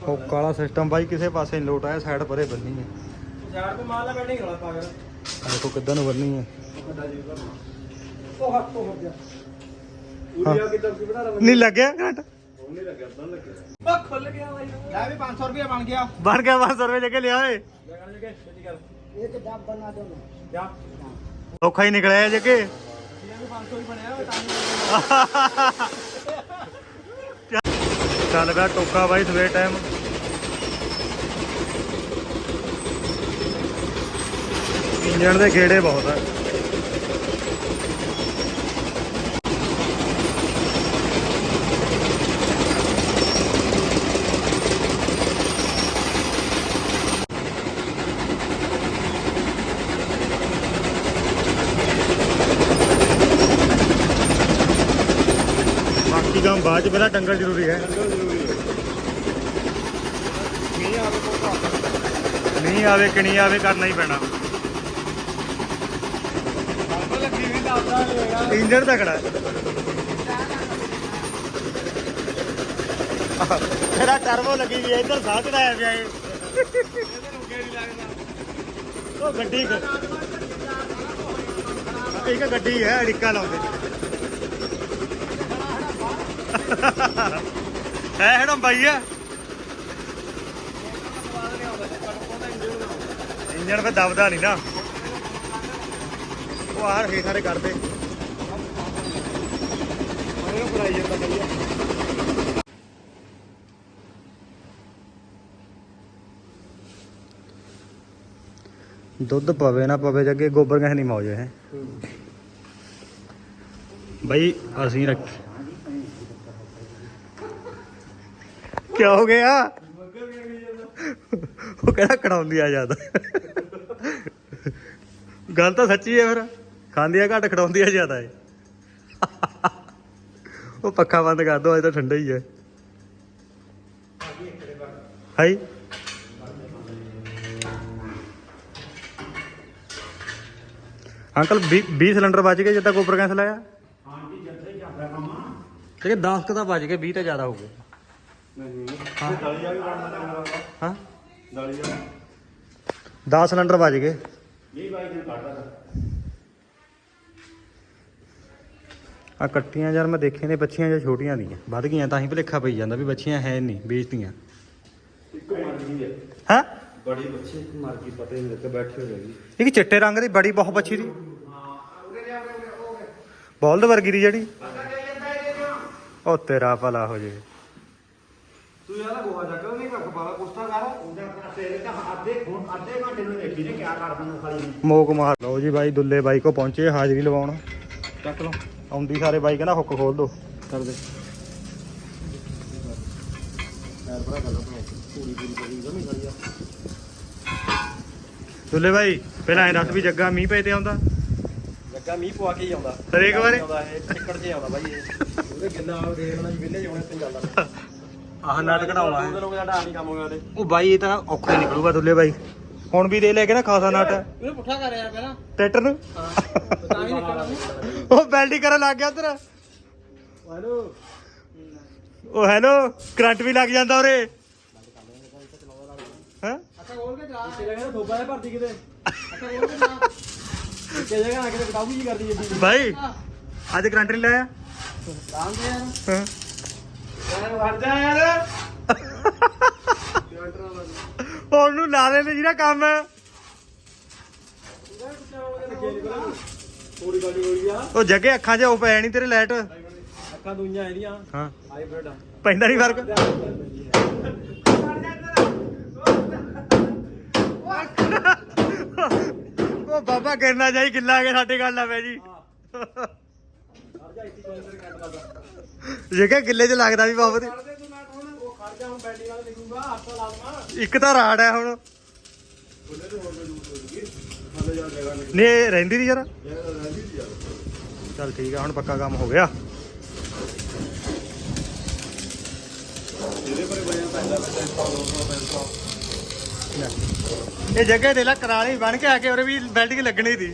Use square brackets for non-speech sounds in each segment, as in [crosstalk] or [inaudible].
Folk system ਬਾਈ ਕਿਸੇ ਪਾਸੇ ਨਹੀਂ ਲੋਟ ਆਇਆ ਸਾਈਡ ਪਰੇ ਬੰਨੀ ਹੈ ਯਾਰ ਤੇ ਮਾਲ ਬੈਠੇ ਗਲਾ ਪਾਗਰ ਦੇਖੋ ਕਿੱਦਾਂ ਨੂੰ ਬੰਨੀ ਹੈ ਉਹ ਹੱਥ ਤੋਂ ਹੋ ਗਿਆ ਉਰੀਆ ਕਿਦਾਂ ਕੀ ਬਣਾ ਰਹਾ ਨਹੀਂ ਲੱਗਿਆ ਘਟ ਨਹੀਂ ਲੱਗਿਆ ਤਾਂ ਲੱਗਿਆ ਉਹ ਖੁੱਲ ਗਿਆ ਬਾਈ ਲੈ ਵੀ 500 ਰੁਪਏ ਬਣ ਗਿਆ ਬਣ ਗਿਆ 500 ਰੁਪਏ ਲੈ ਕੇ ਲਿਆ ਓਏ ਇੱਕ ਡੱਬ ਬਣਾ ਦਿਓ ਜਾ ਔਖਾ ਹੀ ਨਿਕਲਿਆ ਜੇ ਕਿ 500 ਹੀ ਬਣਿਆ ਤਾਂ ਚੱਲ ਪਿਆ ਟੋਕਾ ਬਾਈ ਸਵੇਰ ਟਾਈਮ ਇੰਜਣ ਦੇ ਖੇੜੇ ਬਹੁਤ ਆ। ਬਾਅਦ ਚ ਪਹਿਲਾਂ ਟੰਗਲ ਜ਼ਰੂਰੀ ਹੈ। ਨਹੀਂ ਆਵੇ ਕਿ ਨਹੀਂ ਆਵੇ ਕਰਨਾ ਹੀ ਪੈਣਾ। ਇੰਜਣ ਤਕੜਾ ਤੇਰਾ ਟਰਬੋ ਲੱਗੀ ਵੀ ਇੱਧਰ ਸਾਹ ਚੜਾਇਆ ਪਿਆ ਲੱਗਦਾ ਉਹ ਗੱਡੀ ਇੱਕ ਗੱਡੀ ਹੈ ਅੜਿੱਕਾ ਲਾਉਂਦੇ। ਹੈ ਹੜਮ ਬਾਈ ਆ? ਇੰਜਣ ਫੇ ਦਬਦਾ ਨਹੀਂ ਨਾ। ਉਹ ਆਹ ਹੇਠ ਸਾਰੇ ਕਰਦੇ। ਉਹਨੂੰ ਫਰਾਈ ਜਾਂਦਾ ਭਈਆ ਦੁੱਧ ਪਵੇ ਨਾ ਪਵੇ ਜੱਗੇ ਗੋਬਰ ਕਿਸੇ ਨਹੀਂ ਮੌਜ ਹੈ। ਬਈ ਅਸੀਂ ਰੱਖ ਕੀ ਹੋ ਗਿਆ? ਉਹ ਕਹਿੰਦਾ ਕੜਾਉਂਦੀ ਆ ਜ਼ਿਆਦਾ। ਗੱਲ ਤਾਂ ਸੱਚੀ ਹੈ ਫਿਰ। ਖਾਂਦੀ ਆ ਘੱਟ ਖੜਾਉਂਦੀ ਆ ਜ਼ਿਆਦਾ ਹੈ ਉਹ ਪੱਖਾ ਬੰਦ ਕਰ ਦੋ ਅੱਜ ਤਾਂ ਠੰਡਾ ਹੀ ਹੈ। ਹਾਈ। ਅੰਕਲ 20 ਸਿਲੰਡਰ ਬਚ ਗਏ ਜਿੱਦਾਂ ਕੋਪਰ ਕੈਂਸਲ ਆਇਆ? ਹਾਂਜੀ ਜੱਥੇ ਹੀ ਜਾਂਦਾ ਕੰਮ। ਕਿ 10 ਕ ਤਾਂ ਬਚ ਗਏ 20 ਤਾਂ ਜ਼ਿਆਦਾ ਹੋ ਗਏ। ਨਹੀਂ। ਹਾਂ। ਦਲੀਆ ਵੀ ਬਣਨਾ ਚਾਹੀਦਾ ਹਾਂ। ਦਲੀਆ 10 ਸਿਲੰਡਰ ਬਚ ਗਏ। ਨਹੀਂ ਬਾਈ ਦਿਨ ਕੱਢਦਾ ਆ ਕੱਟੀਆਂ ਯਾਰ ਮੈਂ ਦੇਖੇ ਨੇ ਬੱਚੀਆਂ ਜਾਂ ਛੋਟੀਆਂ ਦੀਆਂ। ਵੱਧ ਗਈਆਂ ਤਾਂ ਹੀ ਭੁਲੇਖਾ ਪਈ ਜਾਂਦਾ ਵੀ ਬੱਚੀਆਂ ਹੈ ਨਹੀਂ ਵੇਚਤੀਆਂ। ਇੱਕ ਮਰ ਗਈ ਹੈ? ਹਾਂ ਬੜੀ ਬੱਚੀ ਇੱਕ ਮਰ ਗਈ ਪਤਾ ਹੀ ਨਹੀਂ ਲੱਗਾ ਬੈਠੀ ਹੋ ਜਾਏਗੀ। ਇੱਕ ਚਿੱਟੇ ਰੰਗ ਦੀ ਬੜੀ ਬਹੁਤ ਬੱਚੀ ਦੀ। ਬੋਲਦ ਵਰਗੀ ਦੀ ਜਿਹੜੀ? ਉਹ ਤੇਰਾ ਭਲਾ ਹੋ ਜੇ। ਤੂੰ ਯਾਰ ਗੋਹਾ ਚੱਕ ਨਹੀਂ ਕੱਖ ਪਾਲਾ ਕੁਸਤਾ ਕਰ। ਉਹਦਾ ਤੇਰੇ ਤਾਂ ਅੱਧੇ ਹੁਣ ਅੱਧੇ ਘੰਟੇ ਨੂੰ ਦੇਖੀ ਨੇ ਕਿਆ ਕਰ ਦਿੰਦਾ ਖਾਲੀ ਮੋਕ ਮਾਰ। ਲਓ ਜੀ ਬਾਈ ਦੁੱਲੇ ਬਾਈ ਕੋ ਪਹੁੰਚੇ ਹਾਜ਼ਰੀ ਲਵਾਉਣ। ਚੱਕ ਲਓ। ਆਉਂਦੀ ਸਾਰੇ ਬਾਈ ਕਹਿੰਦਾ ਹੁੱਕ ਖੋਲ ਦੋ। ਕਰ ਦੇ। ਯਾਰ ਭਰਾ ਗੱਲ ਪੂਰੀ ਪੂਰੀ ਕਰੀ ਜਮੀ ਕਰੀ ਆ ਦੁੱਲੇ ਬਾਈ ਪਹਿਲਾਂ ਐ ਦੱਸ ਵੀ ਜੱਗਾ ਮੀਂਹ ਪਏ ਤੇ ਆਉਂਦਾ? ਲੱਗਾ ਮੀਂਹ ਪਵਾ ਕੇ ਹੀ ਆਉਂਦਾ। ਹਰੇਕ ਵਾਰੀ? ਆਉਂਦਾ ਇਹ ਟਿੱਕੜ ਜੇ ਆਉਂਦਾ ਬਾਈ ਇਹ। ਉਹਦੇ ਗਿੱਲਾ ਆ ਦੇਖ ਲੈਣਾ ਜੀ ਵਿਲੇ ਜਾਉਣੇ ਤੇ ਚੱਲਦਾ ਆਹ ਨਟ ਕਢਾਉਣਾ ਦੋ ਦਿਨ ਹੋ ਗਏ ਸਾਡਾ ਆ ਨਹੀਂ ਕੰਮ ਹੋਇਆ ਉਹਦੇ ਉਹ ਬਾਈ ਇਹ ਤਾਂ ਔਖਾ ਹੀ ਨਿਕਲੂਗਾ ਦੁੱਲੇ ਬਾਈ। ਹੁਣ ਵੀ ਦੇ ਲੈ ਕੇ ਨਾ ਖਾਸਾ ਨਟ। ਇਹਨੂੰ ਪੁੱਠਾ ਕਰ ਯਾਰ ਪਹਿਲਾਂ। ਟਰੈਕਟਰ ਨੂੰ? ਤਾਂ ਵੀ ਨਿਕਲਣਾ ਉਹ ਵੈਲਡਿੰਗ ਕਰਨ ਲੱਗ ਗਿਆ ਉਧਰ। ਹੈਲੋ। ਉਹ ਹੈਲੋ ਕਰੰਟ ਵੀ ਲੱਗ ਜਾਂਦਾ ਉਰੇ। ਹਾਂ? ਅੱਛਾ ਖੋਲ ਕੇ ਚਲਾ। ਇੱਕ ਜਗ੍ਹਾ ਤੇ ਥੋਬਾ ਹੈ ਭਰਦੀ ਕਿਤੇ। ਅੱਛਾ ਖੋਲ ਕੇ ਚਲਾ। ਇੱਕ ਜਗ੍ਹਾ ਆ ਕੇ ਕਟਾਉਗੀ ਜੀ ਕਰਦੀ ਜੱਦੀ ਬਾਈ ਅੱਜ ਕਰੰਟ ਨਹੀਂ ਲਾਇਆ? ਰਾਮ ਦੇ ਯਾਰ ਹਾਂ? ਹਟ ਜਾ ਯਾਰ। ਉਹਨੂੰ ਲਾ ਦੇ ਤੇ ਜਿਹੜਾ ਕੰਮ। ਹੈ ਥੋੜੀ ਗਾੜੀ ਹੋ ਰਹੀ ਆ ਉਹ ਜੱਗੇ ਅੱਖਾਂ 'ਚ ਉਹ ਪੈ ਨਹੀਂ ਤੇਰੇ ਲਾਈਟ। ਅੱਖਾਂ ਦੂਈਆਂ ਇਹਦੀਆਂ। ਹਾਂ। ਹਾਈਬ੍ਰਿਡ ਆ। ਪੈਂਦਾ ਨਹੀਂ ਫ਼ਰਕ। ਉਹ ਬਾਬਾ ਗਿਰਨਾ ਜਾਈ ਗਿੱਲਾ ਕੇ ਸਾਡੇ ਗੱਲ ਜੀ। ਹਟ ਜਾ ਇੱਥੇ ਕੋਈ ਕੱਟ ਲੱਗਦਾ ਜੇ ਕਿ ਗਿੱਲੇ 'ਚ ਲੱਗਦਾ ਵੀ ਬਾਬਾ ਕੱਢ ਦੇ ਤੂੰ ਮੈਂ ਹੁਣ ਉਹ ਖੜ ਜਾ ਹੁਣ ਬੈਟਰੀ ਵਾਲਾ ਲਿਖੂਗਾ ਹੱਥ ਲਾ ਦਵਾਂ ਇੱਕ ਤਾਂ ਰਾੜ ਹੈ ਹੁਣ। ਹੋਰ ਹੋ ਜੂਗੀ ਜਗ੍ਹਾ ਨਹੀਂ ਨੇ ਰਹਿੰਦੀ ਯਾਰ ਦੀ ਯਾਰ ਚੱਲ ਠੀਕ ਆ ਹੁਣ ਪੱਕਾ ਕੰਮ ਹੋ ਗਿਆ। ਜਿਹਦੇ ਪਰੇ ਬੜਿਆ ਪੈਂਦਾ ਪੈਂਦਾ 200 ਪੈਂਦਾ ਇਹ ਜਗ੍ਹਾ ਦੇ ਲਾ ਕਰਾਲੀ ਬਣ ਕੇ ਆ ਕੇ ਉਰੇ ਵੀ ਵੈਲਡਿੰਗ ਲੱਗਣੀ ਸੀ।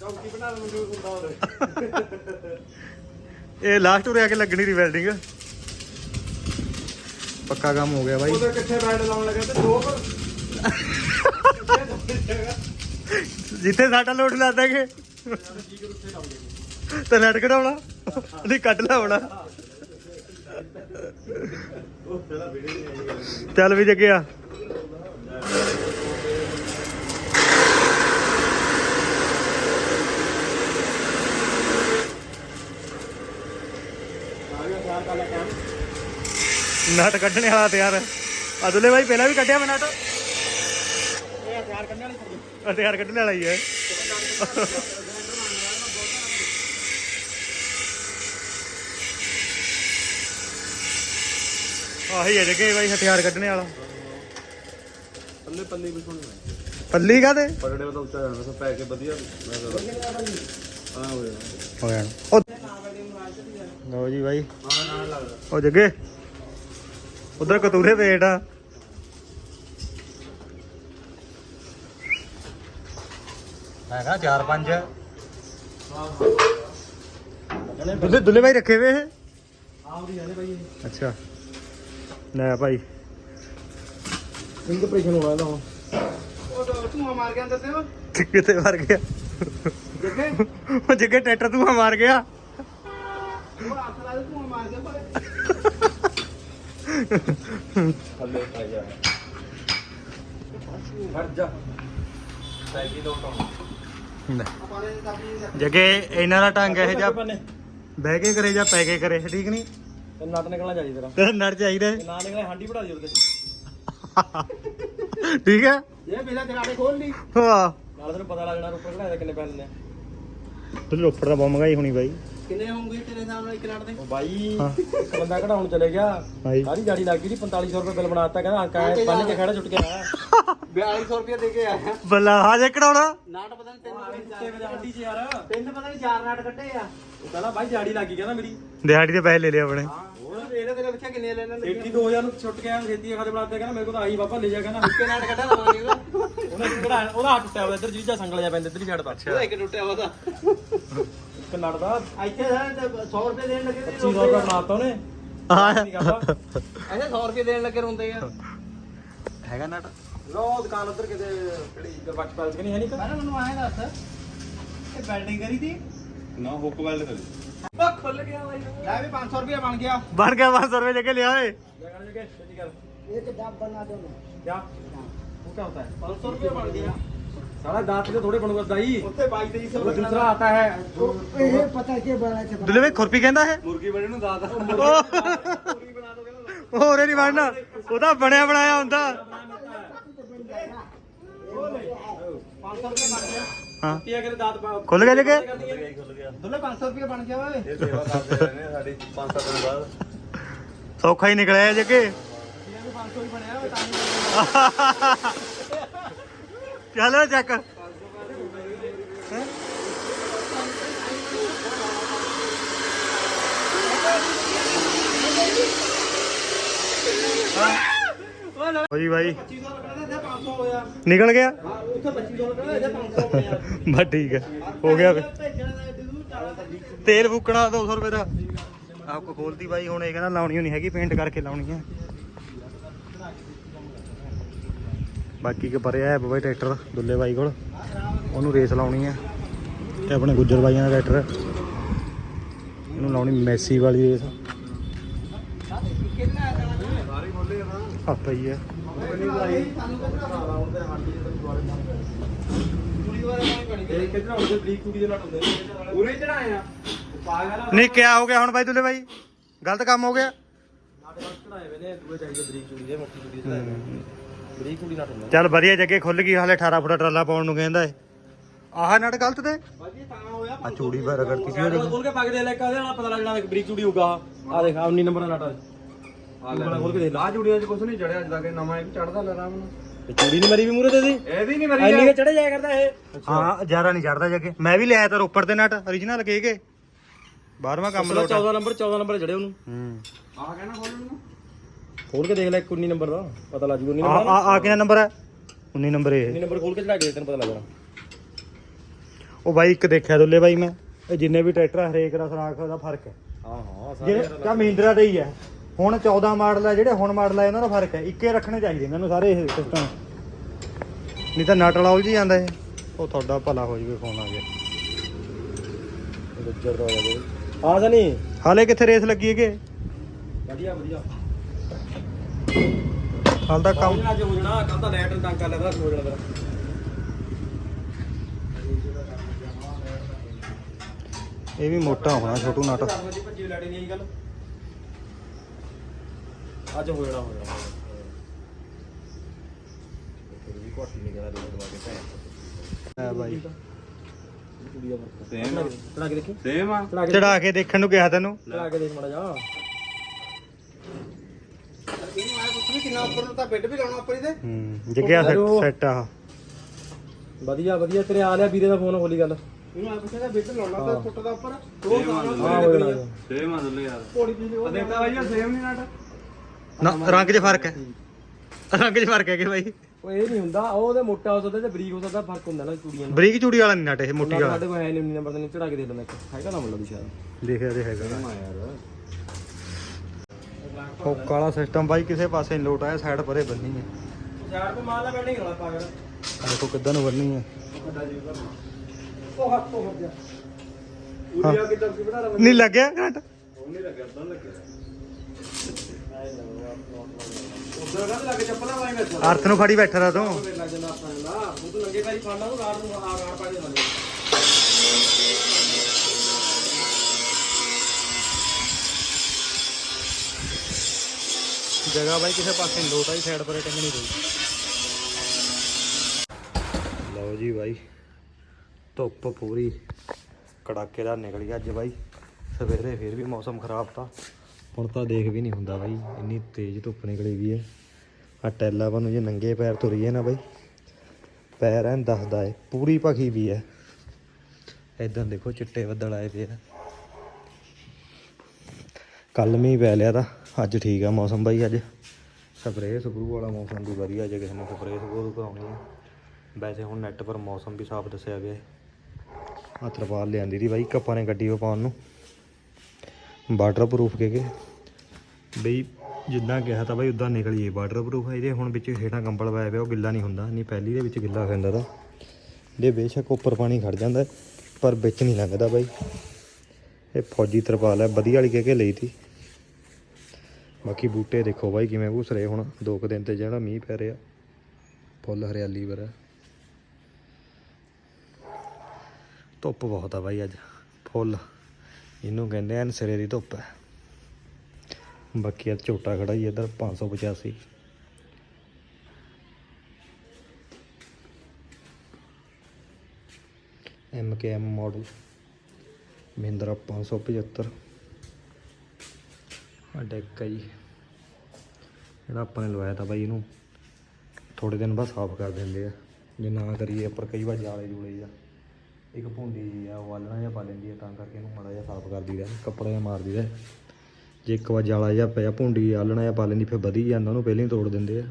ਚੌਕੀ ਬਣਾ ਲੈ ਮਨਜੂਰ ਹੁੰਦਾ ਉਹਦੇ [laughs] ਇਹ ਲਾਸਟ ਉਰੇ ਆ ਕੇ ਲੱਗਣੀ ਸੀ ਵੈਲਡਿੰਗ ਪੱਕਾ ਕੰਮ ਹੋ ਗਿਆ ਬਾਈ। ਉਹਦੇ ਕਿੱਥੇ ਬੈਂਡ ਲਾਉਣ ਲੱਗਾ ਤੇ ਦੋ ਪਰ ਜਿੱਥੇ ਸਾਡਾ ਲੋਡ ਲਾ ਦਾਂਗੇ। ਤੇ ਨਟ ਕਢਾਉਣਾ। ਨਹੀਂ ਕੱਢ ਲਾਉਣਾ ਚੱਲ ਵੀ ਜੱਗਿਆ ਨਟ ਕੱਢਣੇ ਵਾਲਾ ਤਿਆਰ। ਅਦਲੇ ਬਾਈ ਪਹਿਲਾਂ ਵੀ ਕੱਢਿਆ ਮੈਂ ਨਟ? ਇਹ ਵਾਲੀ ਹਥਿਆਰ ਕੱਢਣ ਵਾਲਾ ਹੀ ਹੈ। ਆਹੀ ਹੈ ਜਗੇ ਬਾਈ ਹਥਿਆਰ ਕੱਢਣੇ ਵਾਲਾ। ਪੱਲੇ ਪੱਲੇ ਵੀ ਸੋਹਣੀ ਪੱਲੀ ਕਾਦੇ ਪਗੜੇ ਉਹਦਾ ਉੱਚਾ ਜਾਣਾ ਸਭ ਪੈ ਕੇ ਵਧੀਆ। ਮੈਂ ਹਾਂ ਹੋ ਜਾਣਾ ਹੋ ਜਾਣਾ ਲਓ ਜੀ ਬਾਈ। ਉਹ ਜੱਗੇ ਉਧਰ ਕਤੂਰੇ ਵੇਟ ਆ। ਹੈਗਾ 4 5 ਦੁੱਲੇ ਦੁੱਲੇ ਬਾਈ ਰੱਖੇ ਵੇ ਆਉਂਦੀ ਜਾਂਦੇ ਭਾਈ ਅੱਛਾ। ਲੈ ਭਾਈ। ਇੰਕ ਪ੍ਰੈਸ਼ਨ ਹੋਣਾ ਇਹਦਾ ਹੁਣ। ਉਹ ਤਾਂ ਧੂਆ ਮਾਰ ਕੇ ਅੰਦਰ ਤੇ ਉਹ। ਕਿੱਥੇ ਮਰ ਗਿਆ? ਜੱਗੇ। ਉਹ ਜੱਗੇ ਟਰੈਕਟਰ ਤੂੰ ਮਾਰ ਗਿਆ ਉਹ ਹੱਥ ਲਾ ਦੇ ਧੂਆ ਮਾਰ ਕੇ ਪਰ ਥੱਲੇ ਪੈ ਜਾ ਜਾ ਦੀ ਜੱਗੇ ਇਹਨਾਂ ਦਾ ਢੰਗ ਇਹ ਜਾ ਬਹਿ ਕੇ ਕਰੇ ਜਾਂ ਪੈ ਕੇ ਕਰੇ ਠੀਕ ਨਹੀਂ? ਤੇ ਨੱਟ ਨਿਕਲਣਾ ਚਾਹੀਦਾ ਤੇਰਾ। ਤੇ ਨੜ ਚਾਹੀਦਾ। ਤੇ ਨਾ ਨਿਕਲੇ ਹਾਂਡੀ ਵੜਾ ਦੀ ਉਹਦੇ ਠੀਕ ਹੈ? ਇਹ ਪਹਿਲਾਂ ਜਗਾੜੇ ਖੋਲ ਲਈ। ਵਾਹ ਨਾਲ ਤੈਨੂੰ ਪਤਾ ਲੱਗ ਜਾਣਾ ਰੁਪਏ ਕਿੰਨੇ ਪੈ ਲੈਂਦੇ ਤੂੰ ਰੋਪੜ ਦਾ ਬਹੁਤ ਮਹਿੰਗਾਈ ਹੋਣੀ ਬਾਈ। ਕਿੰਨੇ ਹੋਣਗੇ ਤੇਰੇ ਨਾਲ ਇੱਕ ਨੱਟ ਦੇ? ਉਹ ਬਾਈ ਹਾਂ। ਇੱਕ ਬੰਦਾ ਕਢਾਉਣ ਚਲੇ ਗਿਆ। ਸਾਰੀ ਗਾੜੀ ਲੱਗ ਗਈ ਜੀ 4500 ਰੁਪਏ ਬਿੱਲ ਬਣਾਤਾ ਕਹਿੰਦਾ ਕਾਇ ਪੰਨ ਕੇ ਖੜਾ ਛੁੱਟ ਕੇ ਆਇਆ। [laughs] 4200 ਰੁਪਏ ਦੇ ਕੇ ਆਇਆ। ਬੱਲਾ ਹਾਜੇ ਕਢਾਉਣਾ। ਨਾਟ ਪਤਾ ਨਹੀਂ ਤਿੰਨ ਕੁੱਤੇ ਵਜੇ ਹਾਂਡੀ 'ਚ ਯਾਰ। ਤਿੰਨ ਪਤਾ ਨਹੀਂ ਚਾਰ ਨਾਟ ਕੱਢੇ ਆ। ਉਹ ਕਹਿੰਦਾ ਬਾਈ ਜਾੜੀ ਲੱਗੀ ਕਹਿੰਦਾ ਮੇਰੀ। ਦਿਹਾੜੀ ਦੇ ਪੈਸੇ ਲੈ ਲਿਆ ਆਪਣੇ। ਹੋਰ ਇਹਨੇ ਤੇਰੇ ਪਿੱਛੇ ਕਿੰਨੇ ਲੈਣੇ ਨੇ 82000 ਨੂੰ ਛੁੱਟ ਕੇ ਆਇਆ ਛੇਤੀ ਖਾਦੇ ਬਣਾਤੇ ਕਹਿੰਦਾ ਮੇਰੇ ਕੋਲ ਤਾਂ ਆਹੀ ਬਾਬਾ ਲੈ ਜਾ ਕਹਿੰਦਾ ਇੱਕੇ ਨਾਟ ਕੱਢਾ ਲਵਾਂਗੇ ਉਹਨੇ ਇਧਰ ਉਹਦਾ ਹੱਥ ਟੁੱਟਿਆ ਹੋਇਆ ਇਧਰ ਜੀਜਾ ਸੰਗਲ ਜਾ ਪੈਂਦਾ ਇਧਰ ਹੀ ਛੱਡਦਾ। ਉਹਦਾ ਇੱਕ ਟੁੱਟਿਆ ਵਾ ਤਾਂ ਇੱਕ ਲੜਦਾ ਇੱਥੇ ਸਾਰੇ ਤੇ 100 ਰੁਪਏ ਦੇਣ ਲੱਗੇ 25 ਰੁਪਏ ਬਣਾਤਾ ਉਹਨੇ। ਹਾਂ। ਐਸੇ 100 ਰੁਪਏ ਦੇਣ ਲੱਗੇ ਰੋਂਦੇ ਆ। ਹੈਗਾ ਨਟ? ਲੋ ਦੁਕਾਨ ਉਧਰ ਕਿਤੇ ਕਿਹੜੀ ਗਰਬਚ ਪਾਲਸ ਕਿ ਨਹੀਂ ਹੈ ਨਹੀਂ ਮੈਂ ਮੈਨੂੰ ਆਏ ਦੱਸ ਇਹ ਬਿਲਡਿੰਗ ਕਰੀ ਦੀ ਨਾ ਹੁੱਕ ਵੈਲਡ ਕਰੀ। ਬਾ ਖੁੱਲ ਗਿਆ ਬਾਈ। ਲੈ ਵੀ 500 ਰੁਪਏ ਬਣ ਗਿਆ। ਬਣ ਗਿਆ 500 ਰੁਪਏ ਲੈ ਲਿਆ ਓਏ। ਲੈ ਕਰ ਜੇ ਕੇ ਇਹ ਕਿਦਾਬ ਬਣਾ ਦੋ ਨਾ ਜਾ वो क्या होता है पाँच सौ रुपये बन गया सारा दांत के थोड़े बनूंगा दाई उससे बाईस तेईस सौ दूसरा आता है ਇਹ ਪਤਾ ਕੀ ਬਣਾ ਕੇ ਦੁੱਲੇ ਬਾਈ ਖੁਰਪੀ ਕਹਿੰਦਾ ਹੈ मुर्गी बने ना दांत मुर्गी बना दोगे ना ਹੋਰੇ ਨਹੀਂ ਬਣਨਾ ਉਹਦਾ ਬਣਿਆ ਬਣਾਇਆ ਹੁੰਦਾ पाँच सौ रुपये बन गया ਹਾਂ पिया के दांत बा- ਖੁੱਲ ਗਿਆ ਜੱਗੇ दुल्ले पाँच सौ रुपये बन गया ओए ਇਹ ਸੇਵਾ ਕਰਦੇ ਰਹਿੰਦੇ ਆ ਸਾਡੀ 5-7 ਦਿਨ ਬਾਅਦ ਸੌਖਾ ਹੀ ਨਿਕਲਿਆ ਜੱਗੇ पिया भी पाँच सौ ही बने हैं तानी ਚਲੋ ਚੱਕ ਹੈਂ? ਹੋ ਜੀ ਬਾਈ ਨਿਕਲ ਗਿਆ ਬਸ ਠੀਕ ਹੈ, ਹੋ ਗਿਆ ਫਿਰ। ਤੇਲ ਫੂਕਣਾ 200 ਰੁਪਏ ਦਾ ਆਪਕੋ ਖੋਲਦੀ ਬਾਈ, ਹੁਣ ਇਹ ਕਹਿੰਦਾ ਲਾਉਣੀ ਹੋਣੀ ਹੈਗੀ ਪੇਂਟ ਕਰਕੇ ਲਾਉਣੀ ਹੈ ਬਾਕੀ ਕੇ ਪਰਿਆ ਹੈ ਬਾਈ ਟਰੈਕਟਰ ਦੁੱਲੇ ਬਾਈ ਕੋਲ। ਉਹਨੂੰ ਰੇਸ ਲਾਉਣੀ ਹੈ ਤੇ ਆਪਣੇ ਗੁੱਜਰ ਬਾਈਆਂ ਦਾ ਟਰੈਕਟਰ। ਇਹਨੂੰ ਲਾਉਣੀ ਮੈਸੀ ਵਾਲੀ ਰੇਸ। ਹੈ ਨਹੀਂ ਕਿਆ ਹੋ ਗਿਆ ਹੁਣ ਬਾਈ ਦੁੱਲੇ ਬਾਈ? ਗਲਤ ਕੰਮ ਹੋ ਗਿਆ? ਨਾਟਕ ਚੜਾਏ ਵੇ ਨੇ ਦੂਏ ਚਾਹੀਦੇ ਬਰੀਕ ਕੁੜੀ ਦੇ ਮੋਟੀ ਕੁੜੀ ਦੇ। ਬਰੀਕ ਕੁੜੀ ਨਾਲ ਹੁੰਦਾ। ਚੱਲ ਵਧੀਆ ਜੱਗੇ ਖੁੱਲ ਗਈ ਹਾਲੇ 18 ਫੁੱਟ ਟਰਾਲਾ ਪਾਉਣ ਨੂੰ ਕਹਿੰਦਾ ਏ। ਆਹ ਨਟ ਗਲਤ ਤੇ? ਬਾਜੀ ਤਾਂ ਹੋਇਆ ਆ ਚੂੜੀ ਬਾਰ ਕਰਤੀ ਸੀ ਉਹਦੇ ਖੋਲ ਕੇ ਪੱਗ ਦੇ ਲੈ ਕੇ ਉਹਦੇ ਨਾਲ ਪਤਾ ਲੱਗ ਜਾਣਾ ਬਰੀਕ ਚੂੜੀ ਹੋਊਗਾ ਆ ਦੇਖ 19 ਨੰਬਰ ਦਾ ਨਾਟਾ ਆ। ਲੈ। ਖੋਲ ਕੇ ਦੇਖ ਲਾ। ਚੂੜੀਆਂ 'ਚ ਕੁਝ ਨਹੀਂ ਚੜਿਆ ਅੱਜ ਤੱਕ ਨਵਾਂ ਇੱਕ ਚੜਦਾ ਲੈ ਆਰਾਮ ਨਾਲ ਇਹ ਚੂੜੀ ਨਹੀਂ ਮਰੀ ਵੀ ਮੂਰੇ ਤੇ ਦੀ ਇਹਦੀ ਨਹੀਂ ਐਨੀ ਕੇ ਚੜੇ ਜਾਇਆ ਕਰਦਾ ਇਹ। ਹਾਂ ਜ਼ਿਆਦਾ ਨਹੀਂ ਚੜਦਾ ਜੱਗੇ। ਮੈਂ ਵੀ ਲਿਆਇਆ ਤਾਂ ਰੋਪੜ ਦੇ ਨਟ origignal ਕੇ ਕੇ। 12ਵਾਂ ਕੰਮ ਲੋਟ 14 ਨੰਬਰ 14 ਨੰਬਰ ਚੜੇ ਉਹਨੂੰ। ਹੂੰ। ਆ ਕਹਿਣਾ ਖੋਲਣ ਨੂੰ ਖੋਲ ਕੇ ਦੇਖ ਲੈ 19 ਨੰਬਰ ਦਾ ਪਤਾ ਲੱਗ ਜੂਗਾ 19 ਆ ਨੰਬਰ ਆ ਆ ਕਿੰਨਾ ਨੰਬਰ ਹੈ? 19 ਨੰਬਰ ਇਹ। 19 ਨੰਬਰ ਖੋਲ ਕੇ ਚੜਾ ਕੇ ਤੈਨੂੰ ਪਤਾ ਲੱਗ ਜਾਣਾ। ਉਹ ਬਾਈ ਇੱਕ ਦੇਖਿਆ ਦੁੱਲੇ ਬਾਈ ਮੈਂ। ਇਹ ਜਿੰਨੇ ਵੀ ਟਰੈਕਟਰ ਆ, ਹਰੇਕ ਦਾ ਸਰਾਖ ਦਾ ਫ਼ਰਕ ਹੈ। ਹਾਂ ਹਾਂ ਜਿਹੜੇ ਕਾ ਮਹਿੰਦਰਾ ਦਾ ਹੀ ਹੈ। ਹੁਣ 14 ਮਾਡਲ ਆ ਜਿਹੜੇ ਹੁਣ ਮਾਡਲ ਆ ਇਹਨਾਂ ਦਾ ਫ਼ਰਕ ਹੈ। ਇੱਕੇ ਰੱਖਣੇ ਚਾਹੀਦੇ ਮੈਨੂੰ ਸਾਰੇ ਇਹ ਸਿਸਟਮ ਨਹੀਂ ਤਾਂ ਨਟ ਵਾਲਾ ਉਲਝ ਜਾਂਦਾ ਇਹ। ਉਹ ਤੁਹਾਡਾ ਭਲਾ ਹੋ ਜਵੇ ਫੋਨ ਆ ਗਿਆ। ਗੁੱਜਰ ਦਾ ਆ ਜਾ ਨਹੀਂ ਹਾਲੇ ਕਿੱਥੇ ਰੇਸ ਲੱਗੀ ਹੈਗੇ? ਵਧੀਆ ਵਧੀਆ। ਹਾਲ ਦਾ ਕੰਮ ਅੱਜ ਹੋ ਜਾਣਾ ਕੱਲ ਤਾਂ ਲੈਟ ਕਰ ਲੈਦਾ ਹੋ ਜਾਣਾ ਇਹ ਵੀ ਮੋਟਾ ਹੋਣਾ ਛੋਟੂ ਨਟ ਭੱਜੀ ਲੈਟ ਨਹੀਂ ਗੱਲ। ਅੱਜ ਹੋ ਜਾਣਾ ਹੋ ਜਾਣਾ ਫਿਰ ਵੀ ਕੋਠੀ ਨਹੀਂ ਕਰਾ ਦੇ ਦਵਾ ਕੇ ਭੈਣ ਹੈ ਬਾਈ। ਸੇਮ ਚੜਾ ਕੇ ਦੇਖੀ? ਸੇਮ ਆ ਚੜਾ ਕੇ ਦੇਖਣ ਨੂੰ ਕਿਹਾ ਤੈਨੂੰ। ਚੜਾ ਕੇ ਦੇਖ ਮੜਾ ਜਾ ਇਹਨੂੰ ਆਇਆ ਪੁੱਛ ਵੀ ਕਿੰਨਾ ਉੱਪਰ ਨੂੰ ਤਾਂ ਬੈੱਡ ਵੀ ਲਾਉਣਾ ਉੱਪਰ ਇਹਦੇ ਹੂੰ ਜੱਗਿਆ ਹੈਲੋ। ਸੈੱਟ ਆ। ਵਧੀਆ ਵਧੀਆ ਤੇਰੇ ਆ ਲਿਆ ਵੀਰੇ ਦਾ ਫੋਨ ਹੋਲੀ ਗੱਲ। ਇਹਨੂੰ ਆਇਆ ਪੁੱਛਿਆ ਬੈੱਡ ਲਾਉਣਾ ਤਾਂ ਫੁੱਟ ਦਾ ਉੱਪਰ। ਸੇਮ ਆ ਹਾਂ ਹੋ ਜਾਣਾ ਸੇਮ ਆ ਦੁੱਲੇ ਯਾਰ। ਘੋੜੀ ਦੀ ਉਹ ਦੇਖਦਾ ਬਾਈ ਸੇਮ ਨਹੀਂ ਨਾਟ ਨਾ ਰੰਗ 'ਚ ਫ਼ਰਕ ਹੈ। ਰੰਗ 'ਚ ਫ਼ਰਕ ਹੈ ਕਿ ਬਾਈ? ਉਹ ਇਹ ਨਹੀਂ ਹੁੰਦਾ ਉਹ ਉਹਦੇ ਮੋਟਾ ਹੋ ਸਕਦਾ ਤੇ ਬਰੀਕ ਹੋ ਸਕਦਾ ਫ਼ਰਕ ਹੁੰਦਾ ਨਾ ਚੂੜੀਆਂ ਨੂੰ। ਬਰੀਕ ਚੂੜੀ ਵਾਲਾ ਨਹੀਂ ਨਟ ਇਹ ਮੋਟੀ ਵਾਲਾ। ਸਾਡੇ ਕੋਲ ਹੈ ਨਹੀਂ ਨੰਬਰ ਤੇ ਨਹੀਂ ਚੜਾ ਕੇ ਦੇ ਦਿੰਦਾ ਇੱਕ। ਹੈਗਾ ਨਾ ਮੁੱਲਾ ਦੀ ਸ਼ਾਇਦ। ਦੇਖਿਆ ਤੇ ਹੈਗਾ। ਆ ਯਾਰ। ਫੋਕ ਵਾਲਾ ਸਿਸਟਮ ਬਾਈ ਕਿਸੇ ਪਾਸੇ ਨਹੀਂ ਲੋਟ ਆਇਆ ਸਾਈਡ ਪਰੇ ਬੰਨੀ ਹੈ। ਯਾਰ ਕੋ ਮਾਲ ਨਾ ਬੈਠੇ ਗਲਾ ਪਾਗਲ ਦੇਖੋ ਕਿੱਦਾਂ ਨੂੰ ਬੰਨੀ ਹੈ। ਉਹ ਹੱਥ ਤੋਂ ਹੋ। ਗਿਆ ਉੜਿਆ ਕਿੱਦਾਂ ਕੀ ਬਣਾ ਨਹੀਂ ਲੱਗਿਆ ਘਟ? ਉਹ ਨਹੀਂ ਲੱਗਿਆ ਤਾਂ ਲੱਗਿਆ। ਉਧਰ ਕਹਿੰਦੇ ਲੱਗੇ ਚੱਪਲਾਂ ਪਾਈ ਵਿੱਚ। ਅਰਥ ਨੂੰ ਫੜੀ ਬੈਠਾ ਰਾ ਤੂੰ। ਫੇਰ ਲੱਗ ਜਾਂਦਾ ਆਪਾਂ ਦਾ ਉਹ ਤੂੰ ਨੰਗੇ ਪੈਰੀ ਫੜਨਾ ਉਹ ਰਾਤ ਨੂੰ ਆ ਰਾਤ ਪਾ ਦੇ ਜਗ੍ਹਾ ਬਾਈ, ਕਿਸੇ ਪਾਸੇ ਨਹੀਂ ਲੋਟ ਸਾਈਡ ਪਰੇ ਟੰਗਣੀ ਪਈ ਲਓ ਜੀ ਬਾਈ, ਧੁੱਪ ਪੂਰੀ ਕੜਾਕੇ ਦਾ ਨਿਕਲੀ ਅੱਜ ਬਾਈ। ਸਵੇਰੇ ਫਿਰ ਵੀ ਮੌਸਮ ਖਰਾਬ ਤਾਂ। ਹੁਣ ਤਾਂ ਦੇਖ ਵੀ ਨਹੀਂ ਹੁੰਦਾ ਬਾਈ, ਇੰਨੀ ਤੇਜ਼ ਧੁੱਪ ਨਿਕਲੀ ਵੀ ਹੈ। ਆ ਟੈਲਾ ਨੂੰ ਜੇ ਨੰਗੇ ਪੈਰ ਤੁਰੀਏ ਨਾ ਬਾਈ, ਪੈਰ ਐਨ ਦੱਸਦਾ ਏ, ਪੂਰੀ ਭਖੀ ਵੀ ਹੈ। ਇਦਾਂ ਦੇਖੋ ਚਿੱਟੇ ਬੱਦਲ ਆਏ ਪਏ ਆ ਕੱਲ ਮੀਂਹ ਪੈ ਲਿਆ ਤਾਂ। ਅੱਜ ਠੀਕ ਆ ਮੌਸਮ ਬਾਈ ਅੱਜ। ਸਪਰੇਅ ਸਪਰੂ ਵਾਲਾ ਮੌਸਮ ਵੀ ਵਧੀਆ, ਜੇ ਕਿਸੇ ਨੇ ਸਪਰੇਅ ਸਪਰੂ ਕਰਾਉਣੀ ਹੈ ਵੈਸੇ ਹੁਣ ਨੈੱਟ ਪਰ ਮੌਸਮ ਵੀ ਸਾਫ਼ ਦੱਸਿਆ ਗਿਆ ਹੈ। ਆਹ ਤਰਪਾਲ ਲਿਆਂਦੀ ਦੀ ਬਾਈ, ਕੱਪਾਂ ਨੇ ਗੱਡੀ 'ਚ ਪਾਉਣ ਨੂੰ। ਵਾਟਰ ਪ੍ਰੂਫ ਕੇ ਕੇ। ਬਈ ਜਿੱਦਾਂ ਕਿਹਾ ਤਾਂ ਬਾਈ ਉਦਾਂ ਨਿਕਲੀਏ ਵਾਟਰਪ੍ਰੂਫ ਹੈ ਇਹਦੇ ਹੁਣ ਵਿੱਚ ਹੇਠਾਂ ਕੰਬਲ ਪਾਇਆ ਪਿਆ, ਉਹ ਗਿੱਲਾ ਨਹੀਂ ਹੁੰਦਾ, ਨਹੀਂ ਪਹਿਲੀ ਦੇ ਵਿੱਚ ਗਿੱਲਾ ਹੋ ਜਾਂਦਾ ਤਾਂ। ਬੇਸ਼ੱਕ ਉੱਪਰ ਪਾਣੀ ਖੜ ਜਾਂਦਾ ਪਰ ਵਿੱਚ ਨਹੀਂ ਲੰਘਦਾ ਬਾਈ। ਇਹ ਫੌਜੀ ਤਰਪਾਲ ਹੈ, ਵਧੀਆ ਵਾਲੀ ਕਹਿ ਕੇ ਲਈ ਤੀ। ਬਾਕੀ ਬੂਟੇ ਦੇਖੋ ਬਾਈ ਕਿਵੇਂ ਘੁਸ ਰਹੇ ਹੁਣ। ਦੋ ਕੁ ਦਿਨ ਤੇ ਜਿਹੜਾ ਮੀਂਹ ਪੈ ਰਿਹਾ, ਫੁੱਲ ਹਰਿਆਲੀ ਵਰ ਧੁੱਪ ਬਹੁਤ ਆ ਬਾਈ ਅੱਜ, ਫੁੱਲ। ਇਹਨੂੰ ਕਹਿੰਦੇ ਆ ਸਿਰੇ ਦੀ ਧੁੱਪ। ਹੈ ਬਾਕੀ ਆ ਝੋਟਾ ਖੜਾ ਹੀ ਇੱਧਰ 585 M K M model Mahindra 575 ਆ ਡੈਕ ਹੈ ਜੀ। ਜਿਹੜਾ ਆਪਾਂ ਨੇ ਲਵਾਇਆ ਤਾਂ ਬਾਈ ਇਹਨੂੰ ਥੋੜੇ ਦਿਨ ਬਾਅਦ ਸਾਫ਼ ਕਰ ਦਿੰਦੇ ਆ। ਜੇ ਨਾ ਕਰੀਏ ਉੱਪਰ ਕਈ ਵਾਰ ਜਾਲੇ ਜੂਲੇ ਜਾਂ ਇੱਕ ਭੁੰਡੀ ਜੀ ਆ, ਉਹ ਆਲਣਾ ਜਿਹਾ ਪਾ ਲੈਂਦੀ ਆ, ਤਾਂ ਕਰਕੇ ਇਹਨੂੰ ਮਾੜਾ ਜਿਹਾ ਸਾਫ਼ ਕਰ ਦਈਦਾ ਕੱਪੜਾ ਜਿਹਾ ਮਾਰ ਦਈਦਾ ਜੇ ਇੱਕ ਵਾਰ ਜਾਲਾ ਜਿਹਾ ਪਿਆ, ਭੁੰਡੀ ਆਲਣਾ ਜਿਹਾ ਪਾ ਲੈਂਦੀ, ਫਿਰ ਵਧੀ ਜਾਂਦਾ, ਉਹਨੂੰ ਪਹਿਲਾਂ ਹੀ ਤੋੜ ਦਿੰਦੇ ਆ।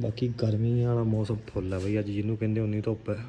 ਬਾਕੀ ਗਰਮੀ ਵਾਲਾ ਮੌਸਮ ਫੁੱਲ ਆ ਬਈ, ਅੱਜ ਜਿਹਨੂੰ ਕਹਿੰਦੇ ਉਨੀ ਧੁੱਪ ਹੈ